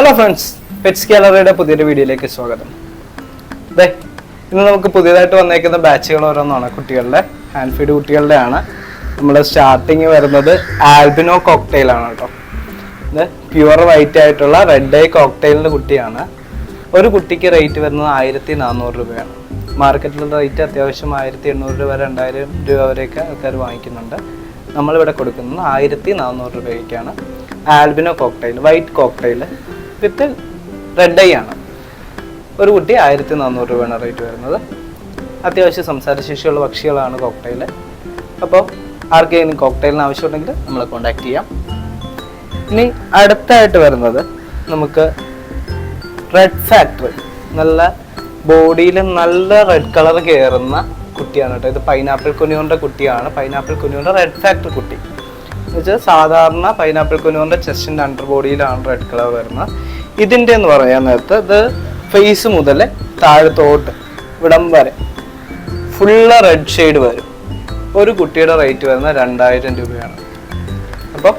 Hello friends pets ഗാലറിയുടെ പുതിയൊരു വീഡിയോയിലേക്ക് സ്വാഗതം. അതെ ഇന്ന് നമുക്ക് പുതിയതായിട്ട് വന്നേക്കുന്ന ബാച്ചുകൾ ഓരോന്നാണ്. കുട്ടികളുടെ ഹാൻഡ് ഫീഡ് കുട്ടികളുടെ ആണ് നമ്മൾ സ്റ്റാർട്ടിങ് വരുന്നത് ആൽബിനോ കോക്ടെയിൽ ആണ് കേട്ടോ. ഇത് പ്യുവർ വൈറ്റ് ആയിട്ടുള്ള റെഡ് ഐ കോക്ടെയിലിന്റെ കുട്ടിയാണ്. ഒരു കുട്ടിക്ക് റേറ്റ് വരുന്നത് ആയിരത്തി നാനൂറ് രൂപയാണ് മാർക്കറ്റിലെ റേറ്റ് അത്യാവശ്യം ആയിരത്തി എണ്ണൂറ് രൂപ രണ്ടായിരം രൂപ വരെയൊക്കെ ആൾക്കാർ വാങ്ങിക്കുന്നുണ്ട്. നമ്മളിവിടെ കൊടുക്കുന്നത് ആയിരത്തി നാനൂറ് രൂപയ്ക്കാണ് albino cockatiel white cockatiel with red eye ആണ്. ഒരു കുട്ടി ആയിരത്തി നാനൂറ് രൂപയാണ് റേറ്റ് വരുന്നത്. അത്യാവശ്യം സംസാരശേഷിയുള്ള പക്ഷികളാണ് കോക്ടെയിൽ അപ്പോൾ ആർക്കെങ്കിലും കോക്ടെയിലിന് ആവശ്യമുണ്ടെങ്കിൽ നമ്മളെ കോൺടാക്ട് ചെയ്യാം. ഇനി അടുത്തായിട്ട് വരുന്നത് നമുക്ക് റെഡ് ഫാക്ടറി നല്ല ബോഡിയിൽ നല്ല റെഡ് കളർ കയറുന്ന കുട്ടിയാണ് കേട്ടോ. ഇത് പൈനാപ്പിൾ കുനിയോന്റെ കുട്ടിയാണ്. പൈനാപ്പിൾ കുനിയോന്റെ റെഡ് ഫാക്ടറി കുട്ടി. എന്ന് വെച്ചാൽ സാധാരണ പൈനാപ്പിൾ കുനിയോന്റെ ചെസ്റ്റിന്റെ അണ്ടർ ബോഡിയിലാണ് റെഡ് കളർ വരുന്നത്. ഇതിന്റെ എന്ന് പറയാൻ നേരത്ത് ഇത് ഫേസ് മുതൽ താഴത്തോട്ട് വിടം വരെ ഫുള്ള് റെഡ് ഷെയ്ഡ് വരും. ഒരു കുട്ടിയുടെ റേറ്റ് വരുന്നത് രണ്ടായിരം രൂപയാണ്. അപ്പോൾ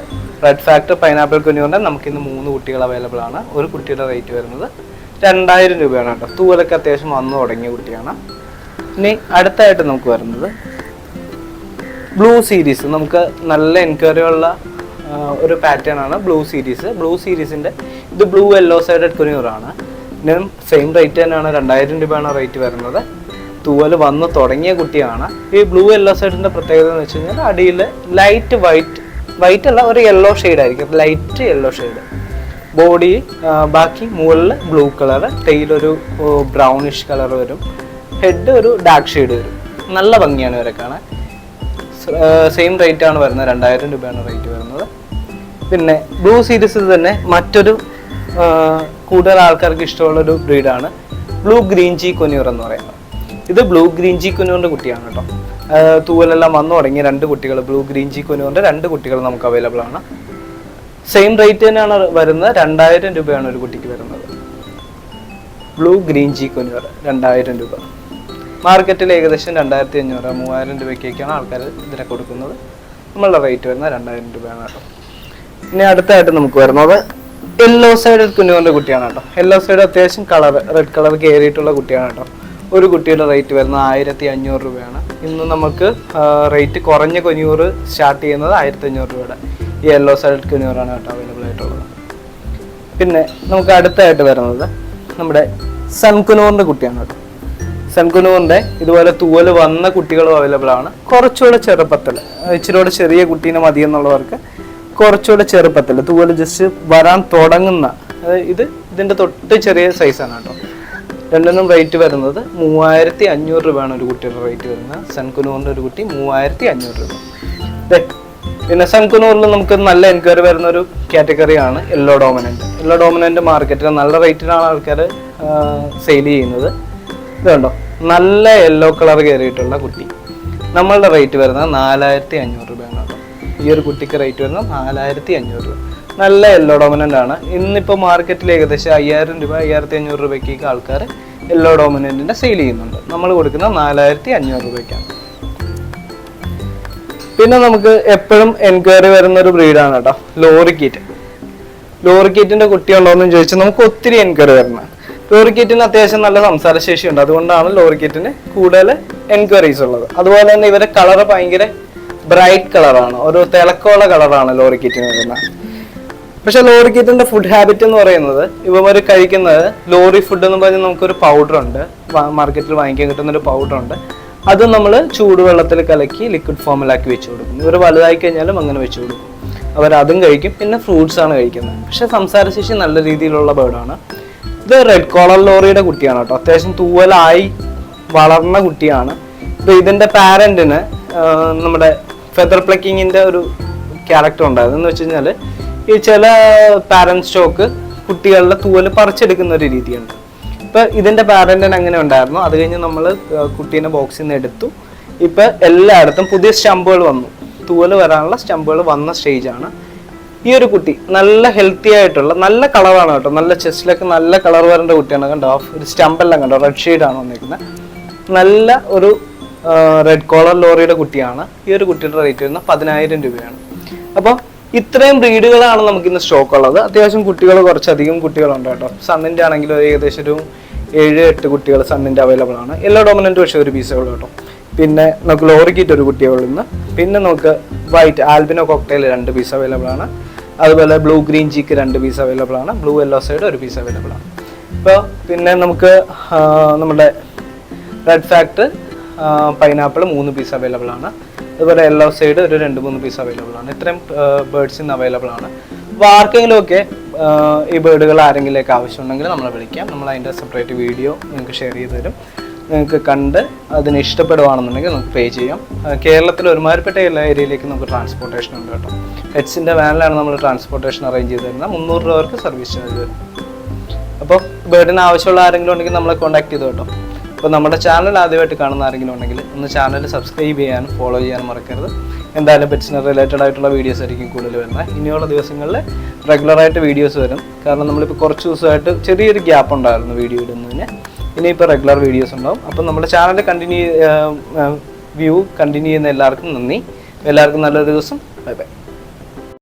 റെഡ് ഫാക്ടർ പൈനാപ്പിൾ കുഞ്ഞുകൊണ്ട് നമുക്കിന്ന് മൂന്ന് കുട്ടികൾ അവൈലബിൾ ആണ്. ഒരു കുട്ടിയുടെ റേറ്റ് വരുന്നത് രണ്ടായിരം രൂപയാണ് കേട്ടോ. തൂവലൊക്കെ അത്യാവശ്യം വന്നു തുടങ്ങിയ കുട്ടിയാണ്. ഇനി അടുത്തായിട്ട് നമുക്ക് വരുന്നത് ബ്ലൂ സീരീസ് നമുക്ക് നല്ല എൻക്വയറി ഉള്ള ഒരു പാറ്റേൺ ആണ് ബ്ലൂ സീരീസ് ബ്ലൂ സീരീസിന്റെ ഇത് ബ്ലൂ യെല്ലോ സൈഡഡ് കുനിയൂറാണ് ഇതിനും സെയിം റേറ്റ് തന്നെയാണ് രണ്ടായിരം രൂപയാണ് റേറ്റ് വരുന്നത്. തൂവൽ വന്ന് തുടങ്ങിയ കുട്ടിയാണ്. ഈ ബ്ലൂ യെല്ലോ സൈഡിന്റെ പ്രത്യേകത എന്ന് വെച്ച് കഴിഞ്ഞാൽ അടിയിൽ ലൈറ്റ് വൈറ്റ് വൈറ്റ് അല്ല ഒരു യെല്ലോ ഷെയ്ഡ് ആയിരിക്കും. ലൈറ്റ് യെല്ലോ ഷെയ്ഡ് ബോഡി ബാക്കി മുകളിൽ ബ്ലൂ കളർ ടെയിലൊരു ബ്രൗണിഷ് കളർ വരും. ഹെഡ് ഒരു ഡാർക്ക് ഷെയ്ഡ് വരും. നല്ല ഭംഗിയാണ് ഇവരെ കാണാൻ. സെയിം റേറ്റ് ആണ് വരുന്നത് രണ്ടായിരം രൂപയാണ് റേറ്റ് വരുന്നത്. പിന്നെ ബ്ലൂ സീരീസിൽ തന്നെ മറ്റൊരു കൂടുതൽ ആൾക്കാർക്ക് ഇഷ്ടമുള്ള ഒരു ബ്രീഡാണ്. ബ്ലൂ ഗ്രീൻ ജി കൊന്യൂർ എന്ന് പറയുന്നത്. ഇത് ബ്ലൂ ഗ്രീൻ ജി കൊന്യൂറിന്റെ കുട്ടിയാണ് കേട്ടോ. തൂവലെല്ലാം വന്നു തുടങ്ങിയ രണ്ട് കുട്ടികൾ. ബ്ലൂ ഗ്രീൻ ജി കൊന്യൂറിന്റെ രണ്ട് കുട്ടികൾ നമുക്ക് അവൈലബിൾ ആണ്. സെയിം റേറ്റ് തന്നെയാണ് വരുന്നത്. രണ്ടായിരം രൂപയാണ് ഒരു കുട്ടിക്ക് വരുന്നത്. ബ്ലൂ ഗ്രീൻ ജി കൊന്യൂർ രണ്ടായിരം രൂപ. മാർക്കറ്റിൽ ഏകദേശം രണ്ടായിരത്തി അഞ്ഞൂറ് മൂവായിരം രൂപയ്ക്കൊക്കെയാണ് ആൾക്കാർ ഇതിനെ കൊടുക്കുന്നത്. നമ്മളുടെ റേറ്റ് വരുന്നത് രണ്ടായിരം രൂപയാണ് കേട്ടോ. ഇനി അടുത്തായിട്ട് നമുക്ക് വരുന്നത് യെല്ലോ സൈഡ് കുഞ്ഞുവിന്റെ കുട്ടിയാണ് കേട്ടോ. യെല്ലോ സൈഡ് അത്യാവശ്യം കളർ റെഡ് കളർ കയറിയിട്ടുള്ള കുട്ടിയാണ് കേട്ടോ. ഒരു കുട്ടിയുടെ റേറ്റ് വരുന്നത് ആയിരത്തി അഞ്ഞൂറ് രൂപയാണ്. ഇന്ന് നമുക്ക് റേറ്റ് കുറഞ്ഞ കുഞ്ഞൂറ് സ്റ്റാർട്ട് ചെയ്യുന്നത് ആയിരത്തി അഞ്ഞൂറ് രൂപയുടെ ഈ യെല്ലോ സൈഡ് കുഞ്ഞൂറാണ് കേട്ടോ അവൈലബിൾ ആയിട്ടുള്ളത്. പിന്നെ നമുക്ക് അടുത്തായിട്ട് വരുന്നത് നമ്മുടെ സൺകുനൂറിന്റെ കുട്ടിയാണ് കേട്ടോ. സൺകുനൂറിന്റെ ഇതുപോലെ തൂവൽ വന്ന കുട്ടികളും അവൈലബിൾ ആണ്. കുറച്ചുകൂടെ ചെറുപ്പത്തിൽ ഇച്ചിരി ചെറിയ കുട്ടീനെ മതി എന്നുള്ളവർക്ക് കുറച്ചുകൂടെ ചെറുപ്പത്തിൽ. തൂവൽ ജസ്റ്റ് വരാൻ തുടങ്ങുന്ന ഇത് ഇതിന്റെ തൊട്ട് ചെറിയ സൈസാണ് കേട്ടോ. രണ്ടിനും റേറ്റ് വരുന്നത് മൂവായിരത്തി അഞ്ഞൂറ് രൂപയാണ് ഒരു കുട്ടിയുടെ റേറ്റ് വരുന്നത്. സൺകുനൂറിന്റെ ഒരു കുട്ടി മൂവായിരത്തി അഞ്ഞൂറ് രൂപ പിന്നെ സൺകുനൂറിൽ നമുക്ക് നല്ല എൻക്വയറി വരുന്ന ഒരു കാറ്റഗറിയാണ് യെല്ലോ ഡോമിനന്റ് യെല്ലോ ഡോമിനന്റ് മാർക്കറ്റിൽ നല്ല റേറ്റിലാണ് ആൾക്കാർ സെയിൽ ചെയ്യുന്നത്. ഇതുണ്ടോ നല്ല യെല്ലോ കളർ കയറിയിട്ടുള്ള കുട്ടി. നമ്മളുടെ റേറ്റ് വരുന്നത് നാലായിരത്തി അഞ്ഞൂറ് രൂപയാണ്. ഈ ഒരു കുട്ടിക്ക് റേറ്റ് വരുന്നത് നാലായിരത്തി അഞ്ഞൂറ് രൂപ. നല്ല യെല്ലോ ഡോമിനന്റ് ആണ്. ഇന്നിപ്പോൾ മാർക്കറ്റിൽ ഏകദേശം അയ്യായിരം രൂപ അയ്യായിരത്തി അഞ്ഞൂറ് രൂപയ്ക്ക് ആൾക്കാർ യെല്ലോ ഡോമിനന്റിന്റെ സെയിൽ ചെയ്യുന്നുണ്ട്. നമ്മൾ കൊടുക്കുന്ന നാലായിരത്തി അഞ്ഞൂറ് രൂപയ്ക്കാണ്. പിന്നെ നമുക്ക് എപ്പോഴും എൻക്വയറി വരുന്ന ഒരു ബ്രീഡാണ് കേട്ടോ ലോറിക്കീറ്റ് ലോറിക്കീറ്റിന്റെ കുട്ടി ഉണ്ടോയെന്ന് ചോദിച്ചാൽ നമുക്ക് ഒത്തിരി എൻക്വയറി വരുന്നത് ലോറിക്കീറ്റിന് അത്യാവശ്യം നല്ല സംസാരശേഷിയുണ്ട്. അതുകൊണ്ടാണ് ലോറിക്കീറ്റിന് കൂടുതൽ എൻക്വയറീസ് ഉള്ളത്. അതുപോലെ തന്നെ ഇവരെ കളർ ഭയങ്കര ബ്രൈറ്റ് കളറാണ്. ഒരു തിളക്കമുള്ള കളറാണ് ലോറിക്കീറ്റിന് വരുന്നത്. പക്ഷെ ലോറിക്കീറ്റിന്റെ ഫുഡ് ഹാബിറ്റ് എന്ന് പറയുന്നത് ഇവർ കഴിക്കുന്നത് ലോറി ഫുഡ് എന്ന് പറഞ്ഞാൽ നമുക്കൊരു പൗഡർ ഉണ്ട്. മാർക്കറ്റിൽ വാങ്ങിക്കാൻ കിട്ടുന്ന ഒരു പൗഡർ ഉണ്ട്. അത് നമ്മൾ ചൂടുവെള്ളത്തിൽ കലക്കി ലിക്വിഡ് ഫോമിലാക്കി വെച്ച് കൊടുക്കും. ഇവർ വലുതായി കഴിഞ്ഞാലും അങ്ങനെ വെച്ച് കൊടുക്കും. അവർ അതും കഴിക്കും. പിന്നെ ഫ്രൂട്ട്സ് ആണ് കഴിക്കുന്നത്. പക്ഷെ സംസാരശേഷി നല്ല രീതിയിലുള്ള ബേർഡാണ് ഇത് റെഡ് കോളർ ലോറിയുടെ കുട്ടിയാണ് കേട്ടോ. അത്യാവശ്യം തൂവലായി വളർന്ന കുട്ടിയാണ്. ഇപ്പൊ ഇതിന്റെ പാരന്റിന് നമ്മുടെ ഫെദർ പ്ലക്കിങ്ങിന്റെ ഒരു ക്യാരക്ടർ ഉണ്ടായിരുന്നു എന്ന് വെച്ച് കഴിഞ്ഞാൽ ഈ ചില പാരന്റ് സ്റ്റോക്ക് കുട്ടികളുടെ തൂവൽ പറിച്ചെടുക്കുന്ന ഒരു രീതിയുണ്ട്. ഇപ്പൊ ഇതിന്റെ പാരന്റിന് അങ്ങനെ ഉണ്ടായിരുന്നു. അത് കഴിഞ്ഞ് നമ്മൾ കുട്ടീനെ ബോക്സിൽ നിന്ന് എടുത്തു. ഇപ്പൊ എല്ലായിടത്തും പുതിയ സ്റ്റമ്പുകൾ വന്നു. തൂവൽ വരാനുള്ള സ്റ്റമ്പുകൾ വന്ന സ്റ്റേജാണ് ഈ ഒരു കുട്ടി നല്ല ഹെൽത്തി ആയിട്ടുള്ള നല്ല കളറാണ് കേട്ടോ. നല്ല ചെസ്റ്റിലൊക്കെ നല്ല കളർ വരേണ്ട കുട്ടിയാണ്. കണ്ടോ? ഒരു സ്റ്റമ്പെല്ലാം കണ്ടോ? റെഡ് ഷെയ്ഡാണ് വന്നിരിക്കുന്നത്. നല്ല ഒരു റെഡ് കോളർ ലോറിയുടെ കുട്ടിയാണ്. ഈ ഒരു കുട്ടിയുടെ റേറ്റ് വരുന്നത് പതിനായിരം രൂപയാണ്. അപ്പോൾ ഇത്രയും ബ്രീഡുകളാണ് നമുക്ക് ഇന്ന് സ്റ്റോക്ക് ഉള്ളത്. അത്യാവശ്യം കുട്ടികൾ കുറച്ചധികം കുട്ടികളുണ്ട് കേട്ടോ. സണ്ണിന്റെ ആണെങ്കിലും ഒരു ഏകദേശം ഒരു ഏഴ് എട്ട് കുട്ടികൾ സണ്ണിന്റെ അവൈലബിൾ ആണ്. എല്ലാ ഡോമിനന്റ് പക്ഷേ ഒരു പീസേ ഉള്ളൂ കേട്ടോ. പിന്നെ നമുക്ക് ലോറിക്കിറ്റ് ഒരു കുട്ടിയെ ഉള്ളുന്ന പിന്നെ നമുക്ക് വൈറ്റ് ആൽബിനോ കോക്ടെയിൽ രണ്ട് പീസ് അവൈലബിൾ ആണ്. അതുപോലെ ബ്ലൂ ഗ്രീൻ ചീക്ക് രണ്ട് പീസ് അവൈലബിൾ ആണ്. ബ്ലൂ യെല്ലോ സൈഡ് ഒരു പീസ് അവൈലബിൾ ആണ്. ഇപ്പോൾ പിന്നെ നമുക്ക് നമ്മുടെ റെഡ് ഫാക്ട് പൈനാപ്പിൾ മൂന്ന് പീസ് അവൈലബിൾ ആണ്. അതുപോലെ യെല്ലോ സൈഡ് ഒരു രണ്ട് മൂന്ന് പീസ് അവൈലബിൾ ആണ്. ഇത്രയും ബേർഡ്സ് ഇന്ന് അവൈലബിൾ ആണ്. അപ്പോൾ ഈ ബേർഡുകൾ ആരെങ്കിലേക്ക് ആവശ്യമുണ്ടെങ്കിൽ നമ്മളെ വിളിക്കാം. നമ്മൾ അതിന്റെ സെപ്പറേറ്റ് വീഡിയോ നിങ്ങൾക്ക് ഷെയർ ചെയ്ത് തരും. നിങ്ങൾക്ക് കണ്ട് അതിന് ഇഷ്ടപ്പെടുവാണെന്നുണ്ടെങ്കിൽ നമുക്ക് പേ ചെയ്യാം. കേരളത്തിൽ ഒരുമാതിരിപ്പെട്ട എല്ലാ ഏരിയയിലേക്ക് നമുക്ക് ട്രാൻസ്പോർട്ടേഷൻ ഉണ്ട് കേട്ടോ. ഹെഡ്സിന്റെ വാനിലാണ് നമ്മൾ ട്രാൻസ്പോർട്ടേഷൻ അറേഞ്ച് ചെയ്ത് തരുന്നത്. മുന്നൂറ് രൂപ വർക്ക് സർവീസ് ചാർജ് വരും. അപ്പോൾ ബേർഡിന് ആവശ്യമുള്ള ആരെങ്കിലും ഉണ്ടെങ്കിൽ നമ്മളെ കോൺടാക്ട് ചെയ്തു കേട്ടോ. അപ്പോൾ നമ്മുടെ ചാനൽ ആദ്യമായിട്ട് കാണുന്ന ആരെങ്കിലും ഉണ്ടെങ്കിൽ ഒന്ന് ചാനൽ സബ്സ്ക്രൈബ് ചെയ്യാനും ഫോളോ ചെയ്യാനും മറക്കരുത്. എന്തായാലും പെറ്റ്സിന് റിലേറ്റഡ് ആയിട്ടുള്ള വീഡിയോസ് ആയിരിക്കും കൂടുതൽ വരുന്നത്. ഇനിയുള്ള ദിവസങ്ങളിൽ റെഗുലറായിട്ട് വീഡിയോസ് വരും. കാരണം നമ്മളിപ്പോൾ കുറച്ച് ദിവസമായിട്ട് ചെറിയൊരു ഗ്യാപ്പ് ഉണ്ടായിരുന്നു വീഡിയോ ഇടുന്നതിന്. ഇനിയിപ്പോൾ റെഗുലർ വീഡിയോസ് ഉണ്ടാവും. അപ്പം നമ്മുടെ ചാനൽ കണ്ടിന്യൂ വ്യൂ കണ്ടിന്യൂ ചെയ്യുന്ന എല്ലാവർക്കും നന്ദി. എല്ലാവർക്കും നല്ലൊരു ദിവസം. Bye bye